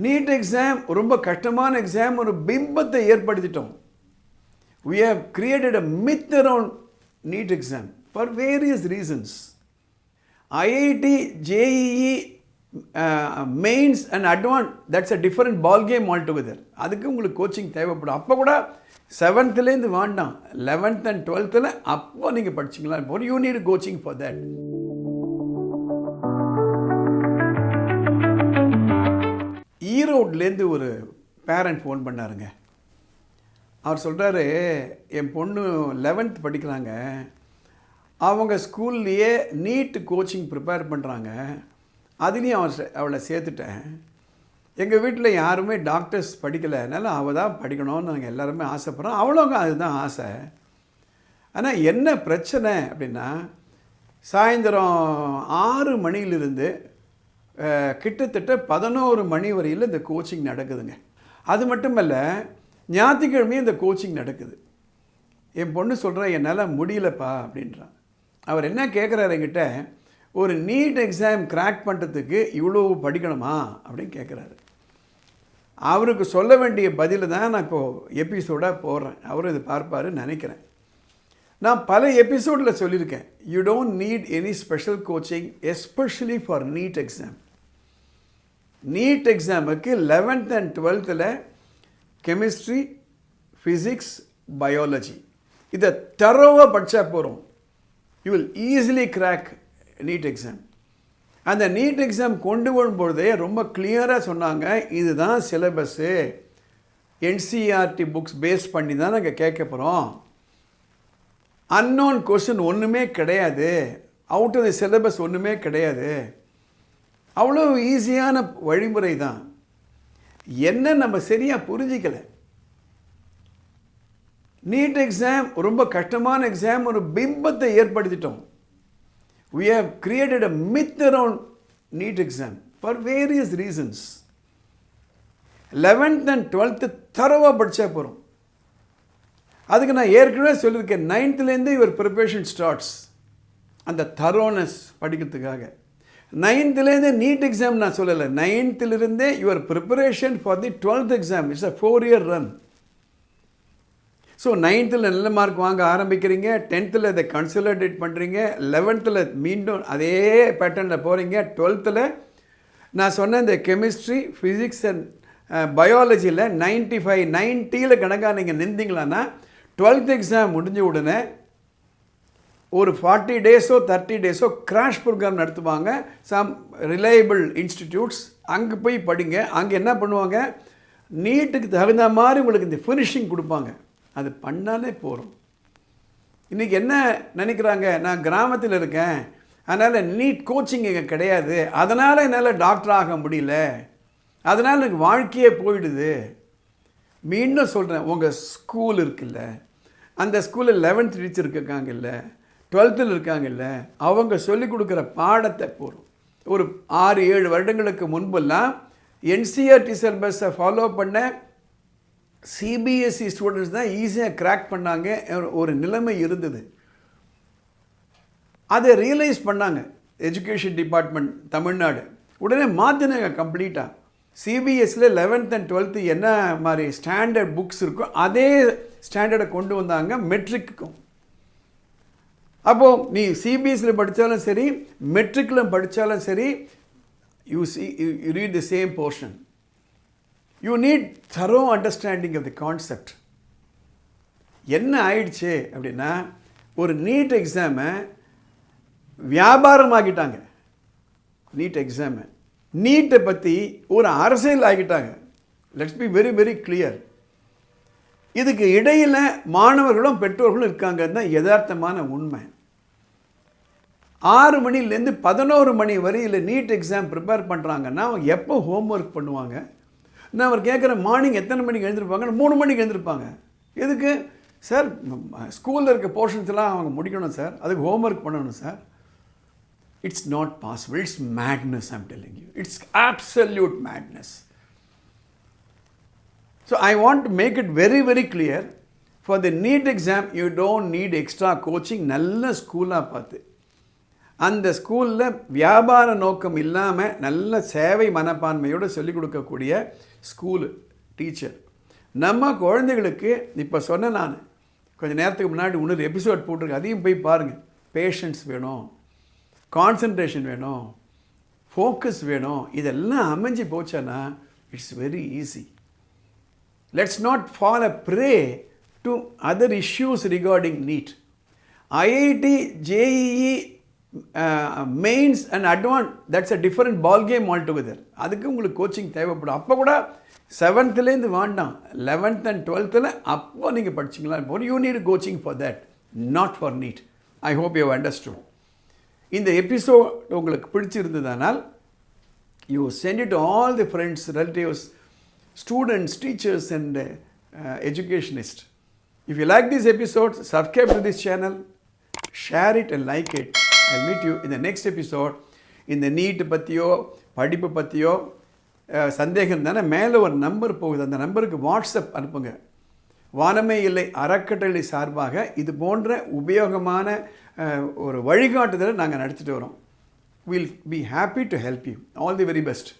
NEET exam ரொம்ப கஷ்டமான exam ஒரு பிம்பத்தை ஏற்படுத்திட்டோம். We have created a myth around NEET exam for various reasons IIT JEE mains and advance that's a different ball game all together அதுக்கு உங்களுக்கு coaching தேவைப்படும். அப்போ கூட செவன்த்துலேருந்து வேண்டாம். லெவன்த் அண்ட் டுவெல்த்தில் அப்போ நீங்கள் படிச்சிங்களா இப்போ you need coaching for that ஈரோட்லேருந்து ஒரு பேரண்ட் ஃபோன் பண்ணாருங்க. அவர் சொல்கிறாரு என் பொண்ணு லெவன்த் படிக்கிறாங்க. அவங்க ஸ்கூல்லையே நீட்டு கோச்சிங் ப்ரிப்பேர் பண்ணுறாங்க அதுலேயும் அவன் அவளை சேர்த்துட்டேன். எங்கள் வீட்டில் யாருமே டாக்டர்ஸ் படிக்கலை. அதனால் அவள் தான் படிக்கணும்னு நாங்கள் எல்லாருமே ஆசைப்பட்றோம். அவ்வளோங்க அதுதான் ஆசை. ஆனால் என்ன பிரச்சனை அப்படின்னா சாயந்தரம் ஆறு மணியிலிருந்து கிட்டத்தட்ட பதினோரு மணி வரையில் இந்த கோச்சிங் நடக்குதுங்க. அது மட்டுமல்ல ஞாயிற்றுக்கிழமையும் இந்த கோச்சிங் நடக்குது. என் பொண்ணு சொல்கிறா என்னால் முடியலப்பா அப்படின்றான் அவர் என்ன கேட்குறாரு என்கிட்ட ஒரு நீட் எக்ஸாம் கிராக் பண்ணுறதுக்கு இவ்வளோ படிக்கணுமா? அப்படின்னு கேட்குறாரு அவருக்கு சொல்ல வேண்டிய பதிலை தான் நான் இப்போது எபிசோடாக போடுறேன். அவரும் இதை பார்ப்பாருன்னு நினைக்கிறேன். நான் பல எபிசோடில் சொல்லியிருக்கேன். You don't need any special coaching especially for NEET exam NEET எக்ஸாமுக்கு லெவன்த் அண்ட் டுவெல்த்தில் கெமிஸ்ட்ரி ஃபிசிக்ஸ் பயாலஜி இதை தரோவாக படித்தா போகிறோம் you will easily crack NEET exam அந்த நீட் எக்ஸாம் கொண்டு வரும்பொழுதே ரொம்ப கிளியராக சொன்னாங்க இதுதான் சிலபஸ்ஸு என்சிஆர்டி புக்ஸ் பேஸ் பண்ணி தான் நாங்கள் கேட்க போகிறோம் அன்னோன் கொஷின் ஒன்றுமே கிடையாது. அவுட் ஆஃப் தி சிலபஸ் ஒன்றுமே கிடையாது. அவ்வளோ ஈஸியான வழிமுறை தான் என்ன நம்ம சரியாக புரிஞ்சிக்கலை. நீட் எக்ஸாம் ரொம்ப கஷ்டமான எக்ஸாம் ஒரு பிம்பத்தை ஏற்படுத்திட்டோம். We have created a myth around NEET exam for various reasons eleventh and twelfth தரவாக படித்தா போகிறோம் அதுக்கு நான் ஏற்கனவே சொல்லியிருக்கேன் நைன்த்துலேருந்து இவர் ப்ரிப்பரேஷன் ஸ்டார்ட்ஸ் அந்த தரோனஸ் படிக்கிறதுக்காக. நைன்த்துலேருந்து நீட் எக்ஸாம் நான் சொல்லலை. நைன்த்துலேருந்தே your preparation for the twelfth exam it's a four year run so நைன்த்தில் நல்ல மார்க் வாங்க ஆரம்பிக்கிறீங்க. டென்த்தில் இதை கன்சல்டேட் பண்ணுறீங்க லெவன்த்தில் மீண்டும் அதே பேட்டர்னில் போகிறீங்க டுவெல்த்தில் நான் சொன்ன இந்த கெமிஸ்ட்ரி ஃபிசிக்ஸ் அண்ட் பயாலஜியில் நைன்ட்டி ஃபைவ் நைன்ட்டியில் கணக்காக நீங்கள் நின்றீங்களான்னா டுவெல்த் எக்ஸாம் முடிஞ்ச உடனே ஒரு ஃபார்ட்டி டேஸோ தேர்ட்டி டேஸோ கிராஷ் ப்ரோக்ராம் நடத்துவாங்க. சம் ரிலையபிள் இன்ஸ்டிடியூட்ஸ் அங்கே போய் படிங்க. அங்கே என்ன பண்ணுவாங்க? நீட்டுக்கு தகுந்த மாதிரி உங்களுக்கு இந்த ஃபினிஷிங் கொடுப்பாங்க. அது பண்ணாலே போகிறோம் இன்றைக்கி என்ன நினைக்கிறாங்க? நான் கிராமத்தில் இருக்கேன். அதனால் நீட் கோச்சிங் இங்கே கிடையாது. அதனால் என்னால் டாக்டர் ஆக முடியல. அதனால் எனக்கு வாழ்க்கையே போயிடுது. மீண்டும் சொல்கிறேன் உங்கள் ஸ்கூல் இருக்குல்ல. அந்த ஸ்கூலில் லெவன்த் டீச்சர் இருக்காங்கல்ல டுவெல்த்தில் இருக்காங்கல்ல அவங்க சொல்லிக் கொடுக்குற பாடத்தை போகிறோம் ஒரு ஆறு ஏழு வருடங்களுக்கு முன்பெல்லாம் என்சிஆர்டி சிலபஸை ஃபாலோ பண்ண சிபிஎஸ்சி ஸ்டூடெண்ட்ஸ் தான் ஈஸியாக கிராக் பண்ணாங்க. ஒரு- ஒரு நிலைமை இருந்தது. அதை ரியலைஸ் பண்ணாங்க. Education department Tamil Nadu. உடனே மாற்றினாங்க கம்ப்ளீட்டாக சிபிஎஸ்சியில் லெவன்த் அண்ட் டுவெல்த்து என்ன மாதிரி ஸ்டாண்டர்ட் புக்ஸ் இருக்கோ அதே ஸ்டாண்டர்டை கொண்டு வந்தாங்க மெட்ரிக்குக்கும் அப்போது நீ சிபிஎஸ்சியில் படித்தாலும் சரி மெட்ரிக்கில் படித்தாலும் சரி you see you read the same portion you need thorough understanding of the concept என்ன ஆயிடுச்சு அப்படின்னா ஒரு நீட் எக்ஸாமை வியாபாரமாக்கிட்டாங்க. நீட் எக்ஸாமை நீட்டை பற்றி ஒரு அரசியல் ஆகிட்டாங்க let's be very very clear இதுக்கு இடையில் மாணவர்களும் பெற்றோர்களும் இருக்காங்கன்னு தான் யதார்த்தமான உண்மை. ஆறு மணிலேருந்து பதினோரு மணி வரையில் நீட் எக்ஸாம் ப்ரிப்பேர் பண்ணுறாங்கன்னா அவங்க எப்போ ஹோம்ஒர்க் பண்ணுவாங்க? நான் அவர் கேட்குற மார்னிங் எத்தனை மணிக்கு எழுந்திருப்பாங்கன்னு மூணு மணிக்கு எழுந்திருப்பாங்க. எதுக்கு? சார் ஸ்கூலில் இருக்க போர்ஷன்ஸ் எல்லாம் அவங்க முடிக்கணும் சார். அதுக்கு ஹோம்ஒர்க் பண்ணணும் sir. It's not possible it's madness I'm telling you it's absolute madness so I want to make it very very clear for the NEET exam you don't need extra coaching நல்ல ஸ்கூலாக பார்த்து. அந்த ஸ்கூலில் வியாபார நோக்கம் இல்லாமல் நல்ல சேவை மனப்பான்மையோடு சொல்லிக் கொடுக்கக்கூடிய ஸ்கூலு டீச்சர் நம்ம குழந்தைகளுக்கு இப்போ சொன்ன நான் கொஞ்சம் நேரத்துக்கு முன்னாடி இன்னொரு எபிசோட் போட்டிருக்கு. அதையும் போய் பாருங்கள் பேஷன்ஸ் வேணும். கான்சன்ட்ரேஷன் வேணும். ஃபோக்கஸ் வேணும். இதெல்லாம் அமைஞ்சு போச்சேன்னா it's very easy let's not fall a prey to other issues regarding NEET IIT JEE mains and advance that's a different ball game all together அதுக்கு உங்களுக்கு கோச்சிங் தேவைப்படும் அப்போ கூட செவன்த்துலேருந்து வேண்டாம் லெவன்த் அண்ட் டுவெல்த்தில் அப்போ நீங்கள் படிச்சிங்களா ஒரு you need coaching for that not for NEET I hope you understood இந்த எபிசோட் உங்களுக்கு பிடிச்சிருந்ததானால் you send it all the friends relatives students, teachers, and uh, uh, educationists. If you like this episode, subscribe to this channel, share it, and like it. I'll meet you in the next episode. இந்த NEET பற்றியோ படிப்பு பற்றியோ சந்தேகம் தானே மேலே ஒரு number போகுது அந்த நம்பருக்கு வாட்ஸ்அப் அனுப்புங்க வானமே இல்லை அறக்கட்டளை சார்பாக இது போன்ற உபயோகமான ஒரு வழிகாட்டுதலை நாங்கள் நடத்திட்டு வரோம் will be happy to help you all the very best